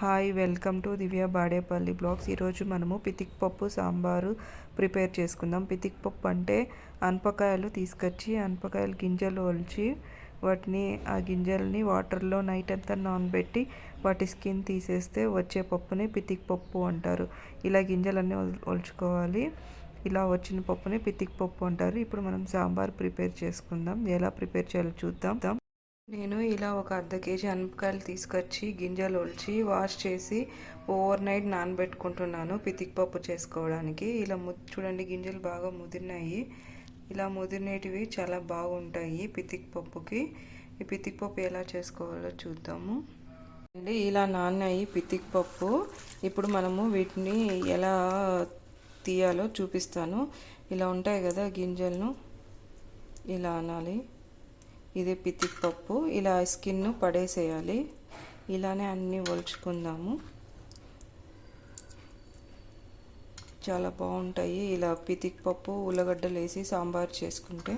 Hi welcome to Divya Badepalli blogs. ఈరోజు మనము పితిక్ పప్పు సాంబారు ప్రిపేర్ చేసుకుందాం. పితిక్ పప్పు అంటే అనపకాయలు తీసుకొచ్చి అనపకాయలు గింజలు ఒలిచి వాటిని ఆ గింజల్ని వాటర్లో నైట్ అంతా నానబెట్టి వాటి స్కిన్ తీసేస్తే వచ్చే పప్పుని పితిక్ పప్పు అంటారు. ఇలా గింజలన్నీ ఒలుచుకోవాలి. ఇలా వచ్చిన పప్పుని పితిక్ పప్పు అంటారు. ఇప్పుడు మనం సాంబార్ ప్రిపేర్ చేసుకుందాం. ఎలా ప్రిపేర్ చేయాలో చూద్దాం. నేను ఇలా ఒక అర్ధ కేజీ అనపకాయలు తీసుకొచ్చి గింజలు ఒలిచి వాష్ చేసి ఓవర్ నైట్ నానబెట్టుకుంటున్నాను పితిక్ పప్పు చేసుకోవడానికి. ఇలా ము చూడండి గింజలు బాగా ముదిరినాయి. ఇలా ముదిరినటివి చాలా బాగుంటాయి పితిక్ పప్పుకి. ఈ పితిక్ పప్పు ఎలా చేసుకోవాలో చూద్దాము. అండి ఇలా నాన్నాయి పితిక్ పప్పు. ఇప్పుడు మనము వీటిని ఎలా తీయాలో చూపిస్తాను. ఇలా ఉంటాయి కదా గింజలను. ఇలా అనాలి. ఇది పితిక్ పప్పు. ఇలా స్కిన్ పడేసేయాలి. ఇలానే అన్నీ ఒలుచుకుందాము. చాలా బాగుంటాయి ఇలా పితిక్పప్పు ఉల్లగడ్డలు వేసి సాంబార్ చేసుకుంటే.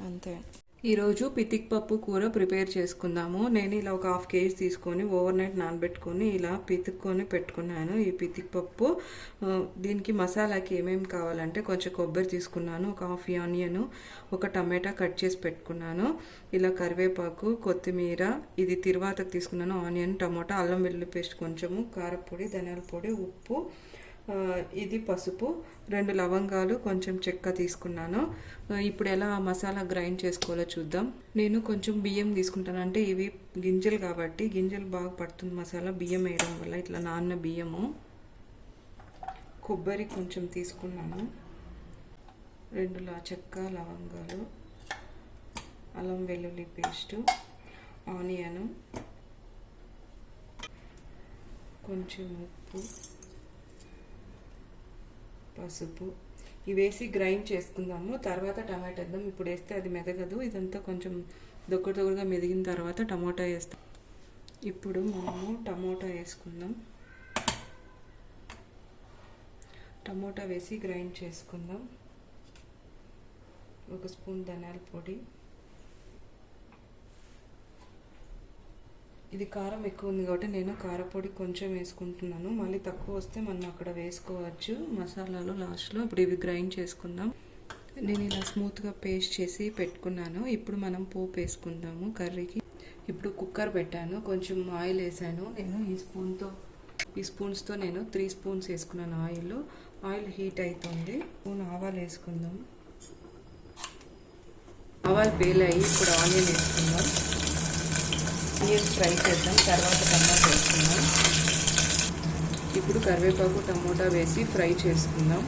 అంతే. ఈరోజు పితిక్ పప్పు కూర ప్రిపేర్ చేసుకుందాము. నేను ఇలా ఒక హాఫ్ కేజీ తీసుకొని ఓవర్ నైట్ నానబెట్టుకొని ఇలా పితుక్కొని పెట్టుకున్నాను ఈ పితిక్ పప్పు. దీనికి మసాలాకి ఏమేమి కావాలంటే కొంచెం కొబ్బరి తీసుకున్నాను ఒక హాఫ్ ఆనియన్ ఒక టమాటా కట్ చేసి పెట్టుకున్నాను. ఇలా కరివేపాకు కొత్తిమీర ఇది తిరువాతకు తీసుకున్నాను ఆనియన్ టమాటా అల్లం వెల్లుల్లి పేస్ట్ కొంచెము కారపొడి ధనియాల పొడి ఉప్పు ఇది పసుపు రెండు లవంగాలు కొంచెం చెక్క తీసుకున్నాను. ఇప్పుడు ఎలా ఆ మసాలా గ్రైండ్ చేసుకోవాలో చూద్దాం. నేను కొంచెం బియ్యం తీసుకుంటాను. అంటే ఇవి గింజలు కాబట్టి గింజలు బాగా పడుతుంది మసాలా బియ్యం వేయడం వల్ల ఇట్లా నాన్న బియ్యము. కొబ్బరి కొంచెం తీసుకున్నాను. రెండు లా చెక్క లవంగాలు అల్లం వెల్లుల్లి పేస్టు ఆనియన్ కొంచెం ఉప్పు. పసుపు ఇవి వేసి గ్రైండ్ చేసుకుందాము. తర్వాత టమాటా వేద్దాం ఇప్పుడు వేస్తే అది మెదగదు. ఇదంతా కొంచెం దొక్కడు దొక్కడుగా మెదిగిన తర్వాత టమాటా వేస్తాం. ఇప్పుడు మనము టమాటా వేసుకుందాం. టమోటా వేసి గ్రైండ్ చేసుకుందాం. ఒక స్పూన్ ధనియాల పొడి. ఇది కారం ఎక్కువ ఉంది కాబట్టి నేను కారపొడి కొంచెం వేసుకుంటున్నాను. మళ్ళీ తక్కువ వస్తే మనం అక్కడ వేసుకోవచ్చు. మసాలాలు లాస్ట్లో ఇప్పుడు ఇవి గ్రైండ్ చేసుకుందాం. నేను ఇలా స్మూత్గా పేస్ట్ చేసి పెట్టుకున్నాను. ఇప్పుడు మనం పోపు వేసుకుందాము కర్రీకి. ఇప్పుడు కుక్కర్ పెట్టాను. కొంచెం ఆయిల్ వేసాను. నేను ఈ స్పూన్తో ఈ స్పూన్స్తో నేను త్రీ స్పూన్స్ వేసుకున్నాను ఆయిల్. ఆయిల్ హీట్ అవుతుంది స్పూన్ ఆవాలు వేసుకుందాం. ఆవాలు పేలాయి. ఇప్పుడు ఆనియన్ వేసుకుందాం. ఆనియన్స్ ఫ్రై చేద్దాం. తర్వాత టమాటా వేసుకుందాం. ఇప్పుడు కరివేపాకు టమోటా వేసి ఫ్రై చేసుకుందాం.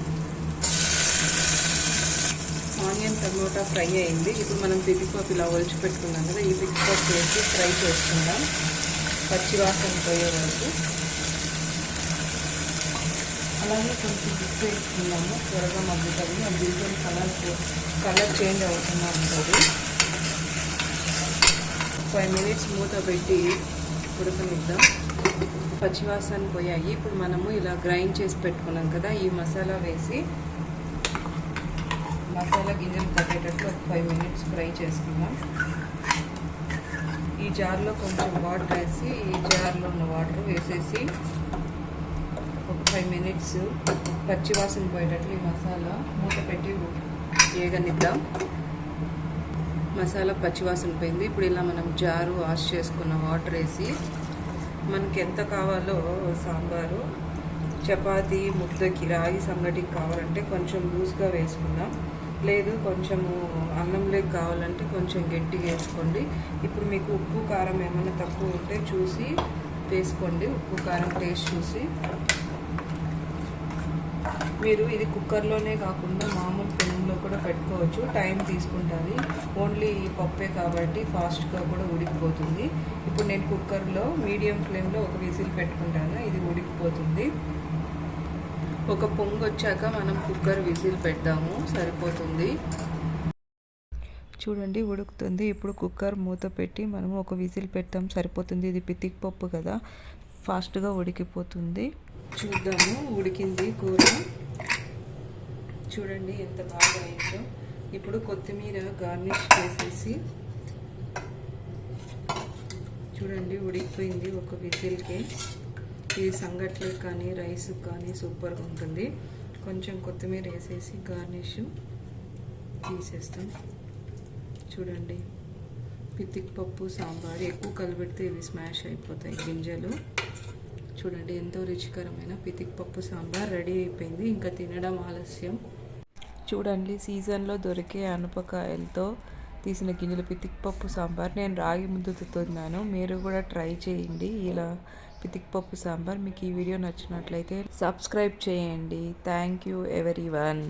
ఆనియన్ టమోటా ఫ్రై అయింది. ఇప్పుడు మనం పితిపప్పు ఇలా ఒలిచి పెట్టుకున్నాం కదా ఈ పితిపప్పు వేసి ఫ్రై చేసుకుందాం. పచ్చివాసన పోయే వరకు. అలాగే కొంచెం ఉప్పు వేసుకుందాము. త్వరగా మగ్గుతుంది. అది కలర్ కలర్ చేంజ్ అవుతున్నా ఉంటుంది ఫైవ్ మినిట్స్ మూత పెట్టి ఉడకనిద్దాం. పచ్చివాసన పోయాయి. ఇప్పుడు మనము ఇలా గ్రైండ్ చేసి పెట్టుకున్నాం కదా ఈ మసాలా వేసి మసాలా గింజలు తగ్గేటట్లు ఒక ఫైవ్ మినిట్స్ ఫ్రై చేసుకుందాం. ఈ జార్లో కొంచెం వాటర్ వేసి ఈ జార్లో ఉన్న వాటర్ వేసేసి ఒక ఫైవ్ మినిట్స్ పచ్చివాసన పోయేటట్లు ఈ మసాలా మూత పెట్టి వేగనిద్దాం మసాలా పచ్చివాసన పోయింది. ఇప్పుడు ఇలా మనం జారు వాష్ చేసుకున్న వాటర్ వేసి మనకి ఎంత కావాలో సాంబారు చపాతి ముద్దకి రాగి సంగటికి కావాలంటే కొంచెం లూజ్గా వేసుకుందాం. లేదు కొంచెము అన్నంలోకి కావాలంటే కొంచెం గట్టిగా వేసుకోండి. ఇప్పుడు మీకు ఉప్పు కారం ఏమైనా తక్కువ ఉంటే చూసి వేసుకోండి. ఉప్పు కారం టేస్ట్ చూసి. మీరు ఇది కుక్కర్లోనే కాకుండా మామూలు కూడా టైం తీసుకుంటుంది. ఓన్లీ ఈ పప్పే కాబట్టి ఫాస్ట్గా కూడా ఉడికిపోతుంది. ఇప్పుడు నేను కుక్కర్లో మీడియం ఫ్లేమ్లో ఒక విజిల్ పెట్టుకుంటాను. ఇది ఉడికిపోతుంది. ఒక పొంగు వచ్చాక మనం కుక్కర్ విజిల్ పెడదాము సరిపోతుంది. చూడండి ఉడుకుతుంది. ఇప్పుడు కుక్కర్ మూత పెట్టి మనము ఒక విజిల్ పెడతాం. సరిపోతుంది. ఇది పితిక్ పప్పు కదా. ఫాస్ట్గా ఉడికిపోతుంది. చూద్దాము. ఉడికింది కూర. చూడండి ఎంత బాగా అయిందో. ఇప్పుడు కొత్తిమీర గార్నిష్ చేసేసి చూడండి ఉడికిపోయింది ఒక విజిల్కే. ఇది సంగట్లకి కానీ రైస్ కానీ సూపర్గా ఉంటుంది. కొంచెం కొత్తిమీర వేసేసి గార్నిష్ తీసేస్తాం. చూడండి పితిక్ పప్పు సాంబార్ ఎక్కువ కలిపెడితే ఇవి స్మాష్ అయిపోతాయి గింజలు. చూడండి ఎంతో రుచికరమైన పితిక్ పప్పు సాంబార్ రెడీ అయిపోయింది. ఇంకా తినడం ఆలస్యం. చూడండి సీజన్లో దొరికే అనపకాయలతో తీసిన గింజల పితిక్ పప్పు సాంబార్. నేను రాగి ముద్దతున్నాను మీరు కూడా ట్రై చేయండి. ఇలా పితిక్పప్పు సాంబార్ మీకు ఈ వీడియో నచ్చినట్లయితే సబ్స్క్రైబ్ చేయండి. Thank you every one